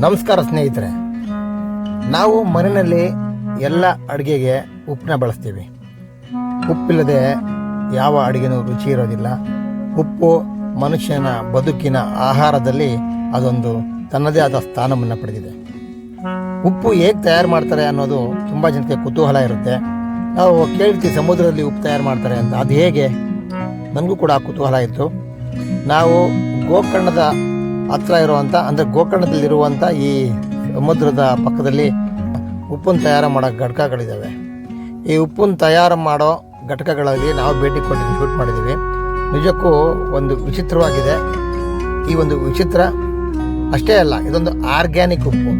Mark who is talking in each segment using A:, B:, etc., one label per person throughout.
A: ನಮಸ್ಕಾರ ಸ್ನೇಹಿತರೆ. ನಾವು ಮನೆಯಲ್ಲಿ ಎಲ್ಲ ಅಡುಗೆಗೆ ಉಪ್ಪನ್ನ ಬಳಸ್ತೀವಿ. ಉಪ್ಪಿಲ್ಲದೆ ಯಾವ ಅಡುಗೆನೂ ರುಚಿ ಇರೋದಿಲ್ಲ. ಉಪ್ಪು ಮನುಷ್ಯನ ಬದುಕಿನ ಆಹಾರದಲ್ಲಿ ಅದೊಂದು ತನ್ನದೇ ಆದ ಸ್ಥಾನವನ್ನು ಪಡೆದಿದೆ. ಉಪ್ಪು ಹೇಗೆ ತಯಾರು ಮಾಡ್ತಾರೆ ಅನ್ನೋದು ತುಂಬ ಜನಕ್ಕೆ ಕುತೂಹಲ ಇರುತ್ತೆ. ನಾವು ಕೇಳ್ತೀವಿ ಸಮುದ್ರದಲ್ಲಿ ಉಪ್ಪು ತಯಾರು ಮಾಡ್ತಾರೆ ಅಂತ. ಅದು ಹೇಗೆ? ನನಗೂ ಕೂಡ ಕುತೂಹಲ ಇತ್ತು. ನಾವು ಗೋಕರ್ಣದ ಹತ್ರ ಇರುವಂಥ ಅಂದರೆ ಗೋಕರ್ಣದಲ್ಲಿರುವಂಥ ಈ ಸಮುದ್ರದ ಪಕ್ಕದಲ್ಲಿ ಉಪ್ಪನ್ನು ತಯಾರು ಮಾಡೋ ಘಟಕಗಳಿದ್ದಾವೆ ಈ ಉಪ್ಪನ್ನು ತಯಾರು ಮಾಡೋ ಘಟಕಗಳಲ್ಲಿ ನಾವು ಭೇಟಿ ಕೊಟ್ಟು, ಶೂಟ್ ಮಾಡಿದ್ದೀವಿ ನಿಜಕ್ಕೂ ಒಂದು ವಿಚಿತ್ರವಾಗಿದೆ. ಈ ಒಂದು ವಿಚಿತ್ರ ಅಷ್ಟೇ ಅಲ್ಲ, ಇದೊಂದು ಆರ್ಗ್ಯಾನಿಕ್ ಉಪ್ಪು.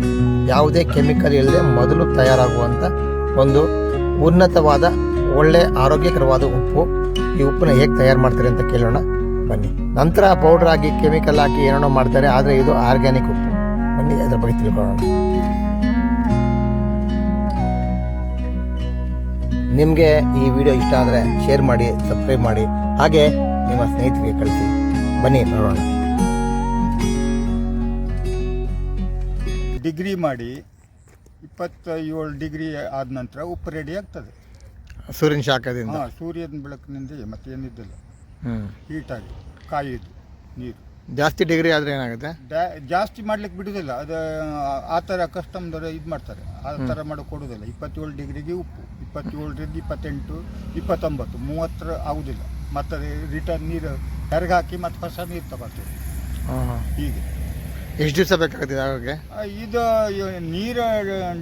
A: ಯಾವುದೇ ಕೆಮಿಕಲ್ ಇಲ್ಲದೆ ಮೊದಲು ತಯಾರಾಗುವಂಥ ಒಂದು ಉನ್ನತವಾದ, ಒಳ್ಳೆ ಆರೋಗ್ಯಕರವಾದ ಉಪ್ಪು. ಈ ಉಪ್ಪನ್ನ ಹೇಗೆ ತಯಾರು ಮಾಡ್ತಾರೆ ಅಂತ ಕೇಳೋಣ. ಬನ್ನಿ. ನಂತರ ಪೌಡರ್ ಹಾಕಿ ಕೆಮಿಕಲ್ ಹಾಕಿ ಏನೇನೋ ಮಾಡ್ತಾರೆ ಆದರೆ ಇದು ಆರ್ಗ್ಯಾನಿಕ್ ಉಪ್ಪು. ಬನ್ನಿ ಅದ್ರ ಬಗ್ಗೆ ತಿಳ್ಕೊಳ್ಳೋಣ. ನಿಮಗೆ ಈ ವಿಡಿಯೋ ಇಷ್ಟ ಆದರೆ ಶೇರ್ ಮಾಡಿ ಸಬ್ಸ್ಕ್ರೈಬ್ ಮಾಡಿ. ಹಾಗೆ ನಿಮ್ಮ ಸ್ನೇಹಿತರಿಗೆ ಕಳಿಸಿ. ಬನ್ನಿ ನೋಡೋಣ.
B: ಡಿಗ್ರಿ ಮಾಡಿ ಇಪ್ಪತ್ತೇಳು ಡಿಗ್ರಿ ಆದ ನಂತರ ಉಪ್ಪು ರೆಡಿ ಆಗ್ತದೆ.
A: ಸೂರ್ಯನ ಶಾಖದಿಂದ.
B: ಹಾಂ ಸೂರ್ಯನ ಬೆಳಕಿನಿಂದ ಮತ್ತೇನಿದ್ದಿಲ್ಲ
A: ಹ್ಞೂ
B: ಹೀಟಾಗಿ ಕಾಯಿದು ನೀರು.
A: ಜಾಸ್ತಿ ಡಿಗ್ರಿ ಆದರೆ ಏನಾಗುತ್ತೆ?
B: ಜಾಸ್ತಿ ಮಾಡ್ಲಿಕ್ಕೆ ಬಿಡುವುದಿಲ್ಲ. ಅದು ಆ- ಥರ ಕಸ್ಟಮ್ದವ್ರು ಇದು ಮಾಡ್ತಾರೆ. ಆ ಥರ ಮಾಡೋಕೆ ಕೊಡೋದಿಲ್ಲ ಇಪ್ಪತ್ತೇಳು ಡಿಗ್ರಿಗೆ ಉಪ್ಪು ಇಪ್ಪತ್ತೇಳರಿಂದ ಇಪ್ಪತ್ತೆಂಟು ಇಪ್ಪತ್ತೊಂಬತ್ತು ಮೂವತ್ತರ ಆಗುವುದಿಲ್ಲ. ಮತ್ತೆ ರಿಟರ್ನ್ ನೀರು ಹೆರ್ಗೆ ಹಾಕಿ ಮತ್ತು ಹೊಸ ನೀರು ತಗೊಳ್ತೀವಿ. ಹೀಗೆ.
A: ಎಷ್ಟು ದಿವಸ ಬೇಕಾಗುತ್ತೆ ಆಗೋಕ್ಕೆ?
B: ಇದು ನೀರು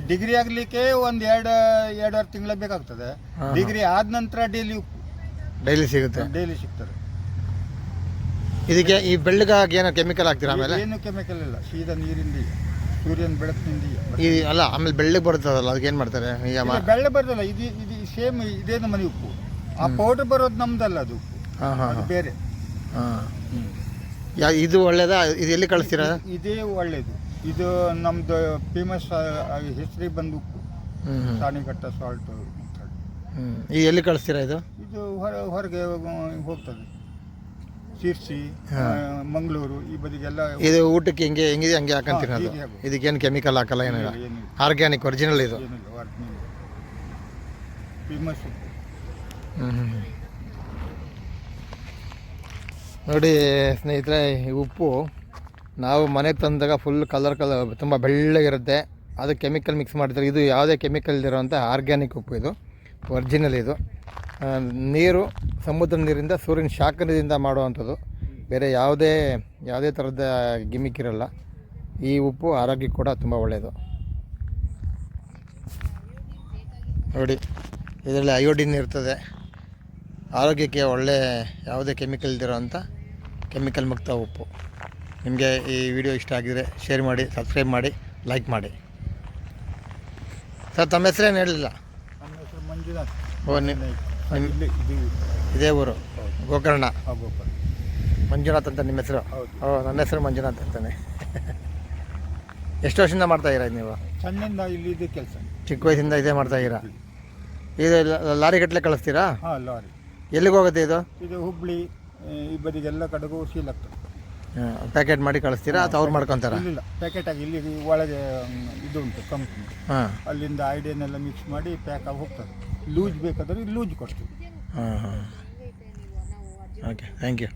B: ಡಿಗ್ರಿ ಆಗಲಿಕ್ಕೆ ಒಂದು ಎರಡು ಎರಡೂವರೆ ತಿಂಗಳ ಬೇಕಾಗ್ತದೆ. ಡಿಗ್ರಿ ಆದ ನಂತರ ಡೈಲಿ ಉಪ್ಪು.
A: ಡೈಲಿ ಸಿಗುತ್ತೆ?
B: ಡೈಲಿ ಸಿಗ್ತದೆ.
A: ಇದಕ್ಕೆ ಈ ಬೆಳ್ಳಗಾಗಿ ಏನೋ ಕೆಮಿಕಲ್ ಹಾಕ್ತೀರಾ ಆಮೇಲೆ?
B: ಏನು ಕೆಮಿಕಲ್ ಇಲ್ಲ ಸೀದಾ ನೀರಿಂದ ಸೂರ್ಯನ ಬೆಳಕಿನಿಂದ
A: ಈ ಅಲ್ಲ ಆಮೇಲೆ ಬೆಳ್ಳಗೆ ಬರುತ್ತದಲ್ಲ ಅದಕ್ಕೆ ಏನು ಮಾಡ್ತಾರೆ? ಈಗ ಮ-
B: ಬೆಳ್ಳ ಬರುತ್ತಲ್ಲ ಇದು ಇದು ಸೇಮ್ ಇದೇ ನಮ್ಮನೆ ಉಪ್ಪು. ಆ ಪೌಡರ್ ಬರೋದು ನಮ್ದಲ್ಲ ಅದು ಉಪ್ಪು.
A: ಹಾಂ ಹಾಂ
B: ಅದು ಬೇರೆ.
A: ಹಾಂ. ಯಾ ಇದು ಒಳ್ಳೇದಾ? ಇದು ಎಲ್ಲಿ ಕಳಿಸ್ತೀರಾ?
B: ಇದೇ ಒಳ್ಳೇದು. ಇದು ನಮ್ದು ಫೇಮಸ್ ಹೆಸರಿಗೆ ಬಂದು ಉಪ್ಪು.
A: ಹ್ಞೂ
B: ಸಾಣಿಘಟ್ಟ ಸಾಲ್ಟ್
A: ಹ್ಞೂ ಈ ಎಲ್ಲಿ ಕಳಿಸ್ತೀರಾ ಇದು?
B: ಇದು ಹೊರ ಹೊರಗೆ ಹೋಗ್ತದೆ. ಶಿರ್ಸಿ ಮಂಗಳೂರು ಈ ಬದಿಗೆಲ್ಲ
A: ಇದು ಊಟಕ್ಕೆ ಹಿಂಗೆ ಹೆಂಗಿದೆ ಹಂಗೆ ಹಾಕಂತೀರ
B: ಹಾ,
A: ಅದು?
B: ಹೀಗೆ ಹಾಕು.
A: ಇದಕ್ಕೇನು ಕೆಮಿಕಲ್ ಹಾಕಲ್ಲ ಏನಿಲ್ಲ
B: ಏನಿಲ್ಲ?
A: ಆರ್ಗ್ಯಾನಿಕ್ ಒರಿಜಿನಲ್ ಇದು?
B: ಏನಿಲ್ಲ ಫೇಮಸ್
A: ನೋಡಿ ಸ್ನೇಹಿತರೆ ಈ ಉಪ್ಪು ನಾವು ಮನೆ ತಂದಾಗ ಫುಲ್ ಕಲರ್ ಕಲರ್ ತುಂಬ ಬೆಳ್ಳಗಿರುತ್ತೆ. ಅದು ಕೆಮಿಕಲ್ ಮಿಕ್ಸ್ ಮಾಡ್ತಾರೆ ಇದು ಯಾವುದೇ ಕೆಮಿಕಲ್ ಇರೋಂಥ ಆರ್ಗ್ಯಾನಿಕ್ ಉಪ್ಪು ಇದು. ಒರಿಜಿನಲ್ ಇದು. ನೀರು, ಸಮುದ್ರ ನೀರಿಂದ ಸೂರ್ಯನ ಶಾಖದಿಂದ ಮಾಡುವಂಥದ್ದು. ಬೇರೆ ಯಾವುದೇ ಯಾವುದೇ ಥರದ ಗಿಮಿಕ್ ಇರಲ್ಲ. ಈ ಉಪ್ಪು ಆರೋಗ್ಯಕ್ಕೆ ಕೂಡ ತುಂಬ ಒಳ್ಳೆಯದು ನೋಡಿ, ಇದರಲ್ಲಿ ಅಯೋಡಿನ್ ಇರ್ತದೆ. ಆರೋಗ್ಯಕ್ಕೆ ಒಳ್ಳೆ ಯಾವುದೇ ಕೆಮಿಕಲ್ ಇದಿರೋಂಥ ಕೆಮಿಕಲ್ ಮುಕ್ತ ಉಪ್ಪು. ನಿಮಗೆ ಈ ವಿಡಿಯೋ ಇಷ್ಟ ಆಗಿದರೆ ಶೇರ್ ಮಾಡಿ ಸಬ್ಸ್ಕ್ರೈಬ್ ಮಾಡಿ ಲೈಕ್ ಮಾಡಿ. ಸರ್ ತಮ್ಮ ಹೆಸರೇನು ಹೇಳಲಿಲ್ಲ ಓ
B: ಇಲ್ಲಿ ಇದು
A: ಊರು ಗೋಕರ್ಣ. ಮಂಜುನಾಥ್ ಅಂತ ನಿಮ್ಮ ಹೆಸರು?
B: ಹೌದು.
A: ಓ ನನ್ನ ಹೆಸರು ಮಂಜುನಾಥ್ ಅಂತಾನೆ. ಎಷ್ಟು ವರ್ಷದಿಂದ ಮಾಡ್ತಾ ಇದ್ದೀರಾ ಇದು ನೀವು?
B: ಸಣ್ಣಿಂದ ಇಲ್ಲಿ ಇದೆ ಕೆಲಸ.
A: ಚಿಕ್ಕ ವಯಸ್ಸಿಂದ ಇದೇ ಮಾಡ್ತಾ ಇದ್ದೀರಾ? ಇದು ಲಾರಿ ಗಟ್ಟಲೆ ಕಳಿಸ್ತೀರಾ?
B: ಹಾಂ ಲಾರಿ.
A: ಎಲ್ಲಿಗೆ ಹೋಗುತ್ತೆ ಇದು?
B: ಇದು ಹುಬ್ಳಿ ಈ ಬದಿಗೆಲ್ಲ ಕಡೆಗೂ ಸೀಲ್ ಆಗ್ತದೆ
A: ಪ್ಯಾಕೆಟ್ ಮಾಡಿ ಕಳಿಸ್ತೀರಾ ಅಥವಾ ಅವ್ರು ಮಾಡ್ಕೊತಾರ?
B: ಇಲ್ಲ ಪ್ಯಾಕೆಟ್ ಆಗಿ ಇಲ್ಲಿ ಒಳಗೆ ಇದು ಉಂಟು ಕಂಪ್ನಿ.
A: ಹಾಂ.
B: ಅಲ್ಲಿಂದ ಐಡಿಯನ್ನೆಲ್ಲ ಮಿಕ್ಸ್ ಮಾಡಿ ಪ್ಯಾಕ್ ಆಗಿ ಹೋಗ್ತದೆ. ಲೂಸ್ ಬೇಕಾದ್ರೆ ಲೂಜ್ ಕೊಡ್ತೀವಿ.
A: ಹಾಂ ಹಾಂ. Okay thank you